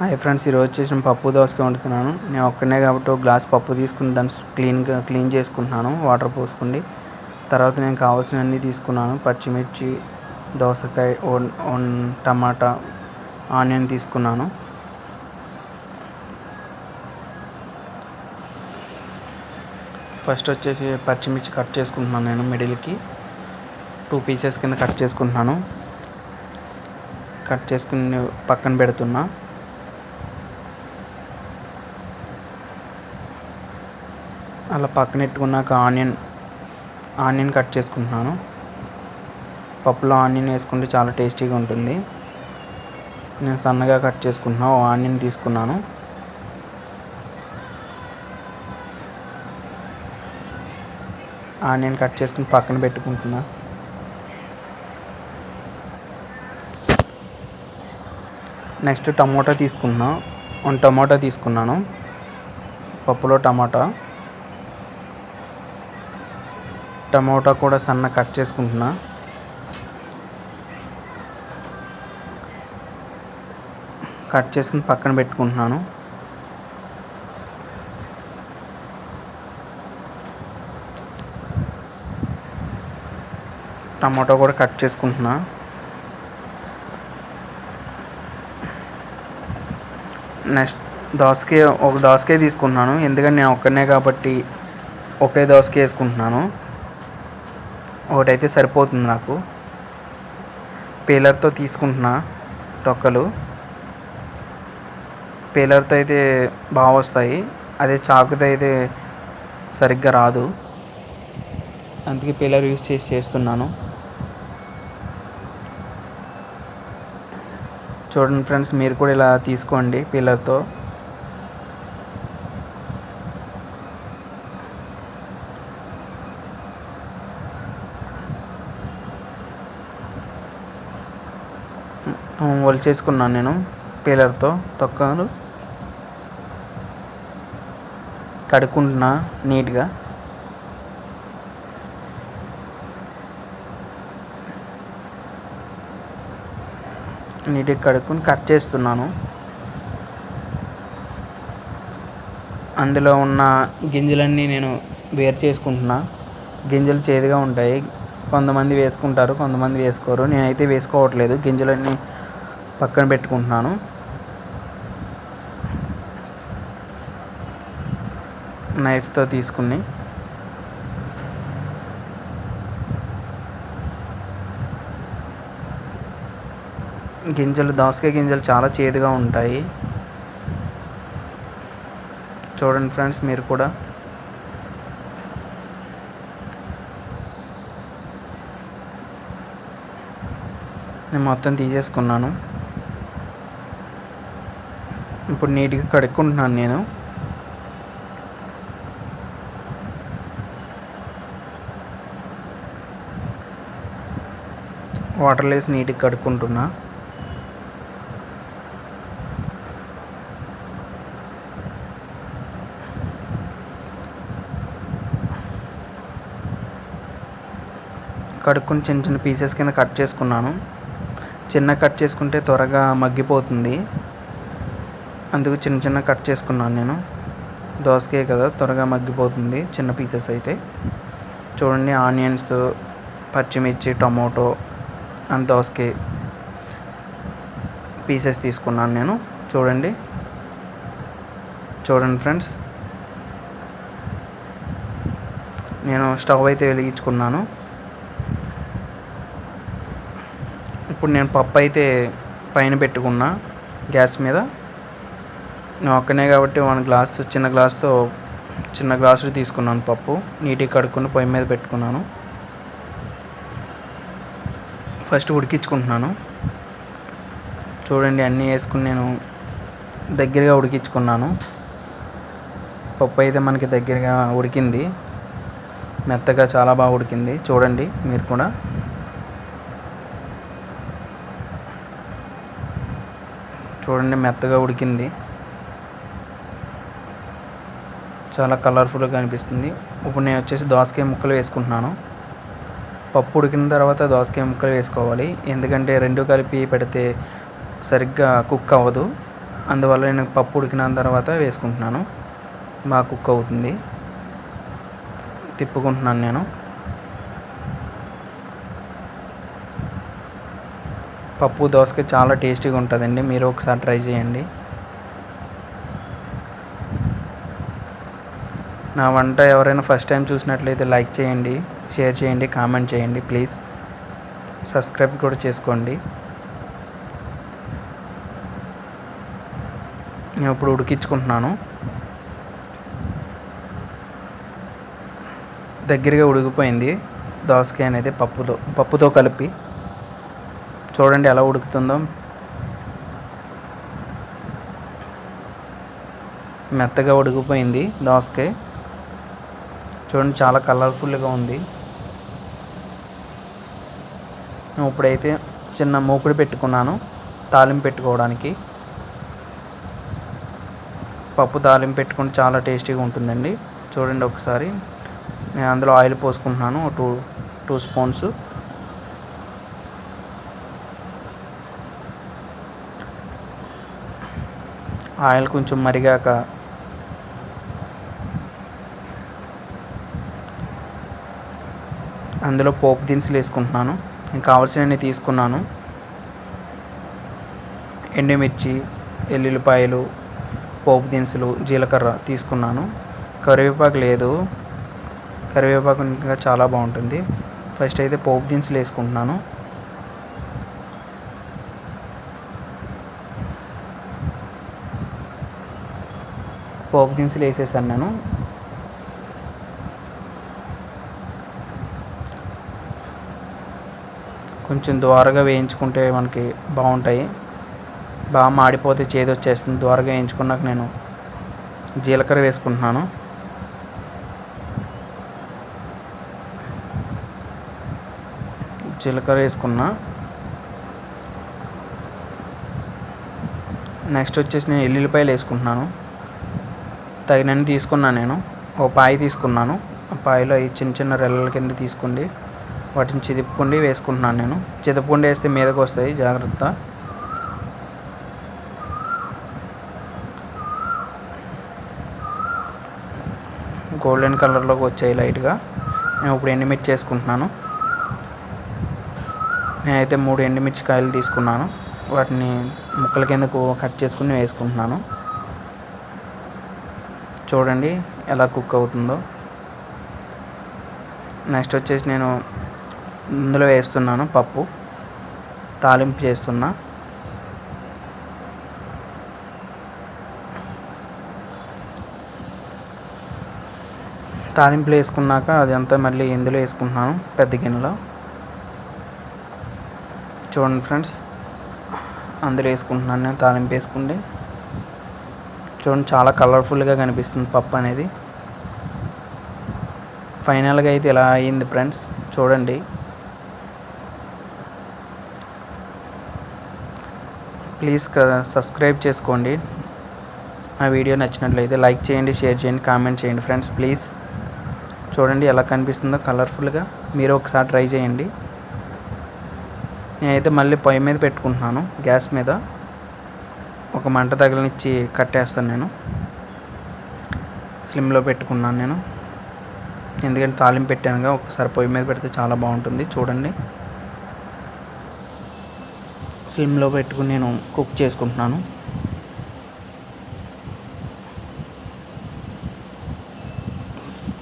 Hi friends ఈరోజు వచ్చేసి పప్పు దోసకాయ వండుతున్నాను. నేను ఒక్కనే కాబట్టి ఒక గ్లాస్ పప్పు తీసుకుని దాన్ని క్లీన్గా క్లీన్ చేసుకుంటున్నాను వాటర్ పోసుకోండి. తర్వాత నేను కావాల్సినవన్నీ తీసుకున్నాను. పచ్చిమిర్చి దోసకాయ టమాటా ఆనియన్ తీసుకున్నాను. ఫస్ట్ వచ్చేసి పచ్చిమిర్చి కట్ చేసుకుంటున్నాను నేను మిడిల్కి. టూ పీసెస్ కింద కట్ చేసుకుంటున్నాను. కట్ చేసుకుని పక్కన పెడుతున్నా. అలా పక్కన పెట్టుకున్నాక ఆనియన్ ఆనియన్ కట్ చేసుకుంటున్నాను. పప్పులో ఆనియన్ వేసుకుంటే చాలా టేస్టీగా ఉంటుంది. నేను సన్నగా కట్ చేసుకుంటున్నాను ఆనియన్ తీసుకున్నాను. ఆనియన్ కట్ చేసుకుని పక్కన పెట్టుకుంటున్నా. నెక్స్ట్ టమోటా తీసుకున్నా వన్ టమోటా తీసుకున్నాను. పప్పులో టమాటా. టమోటా కూడా సన్న కట్ చేసుకుంటున్నా. కట్ చేసుకుని పక్కన పెట్టుకుంటున్నాను. టమాటో కూడా కట్ చేసుకుంటున్నా. నెక్స్ట్ దోసకాయ ఒక దోసకాయ తీసుకుంటున్నాను. ఎందుకంటే నేను ఒక్కనే కాబట్టి ఒకే దోసకాయ వేసుకుంటున్నాను. ఒకటైతే సరిపోతుంది నాకు. పేలర్తో తీసుకుంటున్నా తొక్కలు. పేలర్తో అయితే బాగా వస్తాయి. అదే చాకుతో అయితే సరిగ్గా రాదు. అందుకే పేలర్ యూజ్ చేసి చేస్తున్నాను. చూడండి ఫ్రెండ్స్ మీరు కూడా ఇలా తీసుకోండి పిల్లర్తో చేసుకున్నాను నేను పీలర్తో తొక్కలు కడుక్కుంటున్నా నీట్గా. నీట్గా కడుక్కుని కట్ చేస్తున్నాను. అందులో ఉన్న గింజలన్నీ నేను వేరు చేసుకుంటున్నా. గింజలు చేదుగా ఉంటాయి. కొంతమంది వేసుకుంటారు కొంతమంది వేసుకోరు. నేనైతే వేసుకోవట్లేదు. గింజలన్నీ పక్కన పెట్టుకుంటున్నాను. నైఫ్తో తీసుకుని. గింజలు దోసకాయ గింజలు చాలా చేదుగా ఉంటాయి. చూడండి ఫ్రెండ్స్ మీరు కూడా. నేను మొత్తం తీసేసుకున్నాను. ఇప్పుడు నీట్గా కడుక్కుంటున్నాను నేను. వాటర్ వేసి నీట్గా కడుక్కుంటున్నా. కడుక్కుని చిన్న చిన్న పీసెస్ కింద కట్ చేసుకున్నాను. చిన్న కట్ చేసుకుంటే త్వరగా మగ్గిపోతుంది. అందుకు చిన్న చిన్న కట్ చేసుకున్నాను నేను. దోసకాయ కదా త్వరగా మగ్గిపోతుంది చిన్న పీసెస్ అయితే. చూడండి ఆనియన్స్ పచ్చిమిర్చి టమోటో అండ్ దోసకాయ పీసెస్ తీసుకున్నాను నేను. చూడండి. చూడండి ఫ్రెండ్స్ నేను స్టవ్ అయితే వెలిగించుకున్నాను. ఇప్పుడు నేను పప్పు అయితే పైన పెట్టుకున్నా గ్యాస్ మీద. నేను ఒక్కనే కాబట్టి వన్ గ్లాస్ చిన్న గ్లాస్తో చిన్న గ్లాసు తీసుకున్నాను పప్పు. నీట్గా కడుక్కుని పొయ్యి మీద పెట్టుకున్నాను. ఫస్ట్ ఉడికించుకుంటున్నాను. చూడండి అన్నీ వేసుకుని నేను దగ్గరగా ఉడికించుకున్నాను. పప్పు అయితే మనకి దగ్గరగా ఉడికింది. మెత్తగా చాలా బాగా ఉడికింది. చూడండి మీరు కూడా. చూడండి మెత్తగా ఉడికింది. చాలా కలర్ఫుల్గా కనిపిస్తుంది. ఇప్పుడు నేను వచ్చేసి దోసకాయ ముక్కలు వేసుకుంటున్నాను. పప్పు ఉడికిన తర్వాత దోసకాయ ముక్కలు వేసుకోవాలి. ఎందుకంటే రెండు కలిపి పెడితే సరిగ్గా కుక్ అవ్వదు. అందువల్ల నేను పప్పు ఉడికిన తర్వాత వేసుకుంటున్నాను. బాగా కుక్ అవుతుంది. తిప్పుకుంటున్నాను నేను. పప్పు దోసకాయ చాలా టేస్టీగా ఉంటుందండి. మీరు ఒకసారి ట్రై చేయండి. నా వంట ఎవరైనా ఫస్ట్ టైం చూసినట్లయితే లైక్ చేయండి షేర్ చేయండి కామెంట్ చేయండి ప్లీజ్ సబ్స్క్రైబ్ కూడా చేసుకోండి. నేను ఇప్పుడు ఉడికించుకుంటున్నాను. దగ్గరగా ఉడికిపోయింది. దోసకాయ అనేది పప్పుతో పప్పుతో కలిపి. చూడండి ఎలా ఉడుకుతుందో. మెత్తగా ఉడికిపోయింది దోసకాయ. చూడండి చాలా కలర్ఫుల్గా ఉంది. ఇప్పుడైతే చిన్న మూకుడు పెట్టుకున్నాను తాలింపు పెట్టుకోవడానికి. పప్పు తాలింపు పెట్టుకుంటే చాలా టేస్టీగా ఉంటుందండి. చూడండి ఒకసారి. నేను అందులో ఆయిల్ పోసుకుంటున్నాను టూ టూ స్పూన్స్. ఆయిల్ కొంచెం మరిగాక అందులో పోపు దినుసులు వేసుకుంటున్నాను. నేను కావాల్సినవి తీసుకున్నాను. ఎండుమిర్చి ఎల్లుల్లిపాయలు పోపు దినుసులు జీలకర్ర తీసుకున్నాను. కరివేపాకు లేదు. కరివేపాకు ఇంకా చాలా బాగుంటుంది. ఫస్ట్ అయితే పోపు దినుసులు వేసుకుంటున్నాను. పోపు దినుసులు వేసేసాను నేను. కొంచెం ద్వారగా వేయించుకుంటే మనకి బాగుంటాయి. బాగా మాడిపోతే చేదు వచ్చేస్తుంది. ద్వారగా వేయించుకున్నాక నేను జీలకర్ర వేసుకుంటున్నాను. జీలకర్ర వేసుకున్నా. నెక్స్ట్ వచ్చేసి నేను ఎల్లుల్లిపాయలు వేసుకుంటున్నాను. తగినన్ని తీసుకున్నాను నేను. ఓ పాయ తీసుకున్నాను. ఆ పాయలో అవి చిన్న చిన్న రెల్లల కింద తీసుకోండి వాటిని చిదుపుకుండి వేసుకుంటున్నాను నేను. చిదపుకుండి వేస్తే మీదకు వస్తాయి. జాగ్రత్త. గోల్డెన్ కలర్లోకి వచ్చాయి లైట్గా. నేను ఇప్పుడు ఎండుమిర్చి వేసుకుంటున్నాను నేనైతే మూడు ఎండుమిర్చి కాయలు తీసుకున్నాను. వాటిని ముక్కల కిందకు కట్ చేసుకుని వేసుకుంటున్నాను. చూడండి ఎలా కుక్ అవుతుందో. నెక్స్ట్ వచ్చేసి నేను ఇందులో వేస్తున్నాను పప్పు. తాలింపు చేస్తున్నా. తాలింపులు వేసుకున్నాక అదంతా మళ్ళీ ఇందులో వేసుకుంటున్నాను పెద్ద గిన్నెలో. చూడండి ఫ్రెండ్స్ అందులో వేసుకుంటున్నాను నేను తాలింపు వేసుకుంటే. చూడండి చాలా కలర్ఫుల్గా కనిపిస్తుంది పప్పు అనేది. ఫైనల్గా అయితే ఇలా అయింది ఫ్రెండ్స్ చూడండి. ప్లీజ్ సబ్స్క్రైబ్ చేసుకోండి. నా వీడియో నచ్చినట్లయితే లైక్ చేయండి షేర్ చేయండి కామెంట్ చేయండి ఫ్రెండ్స్. ప్లీజ్ చూడండి ఎలా కనిపిస్తుందో కలర్ఫుల్గా. మీరు ఒకసారి ట్రై చేయండి. నేనైతే మళ్ళీ పొయ్యి మీద పెట్టుకుంటున్నాను గ్యాస్ మీద. ఒక మంట తగిలినిచ్చి కట్టేస్తాను నేను. స్లిమ్లో పెట్టుకున్నాను నేను. ఎందుకంటే తాలింపు పెట్టానుగా ఒకసారి పొయ్యి మీద పెడితే చాలా బాగుంటుంది. చూడండి. సిమ్లో పెట్టుకుని నేను కుక్ చేసుకుంటున్నాను.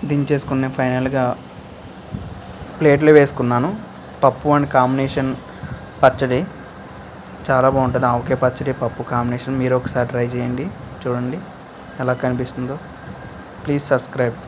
దించేసుకుని ఫైనల్గా ప్లేట్లో వేసుకున్నాను. పప్పు అండ్ కాంబినేషన్ పచ్చడి. చాలా బాగుంటుంది ఆవకాయ పచ్చడి పప్పు కాంబినేషన్. మీరు ఒకసారి ట్రై చేయండి చూడండి ఎలా కనిపిస్తుందో. Please subscribe.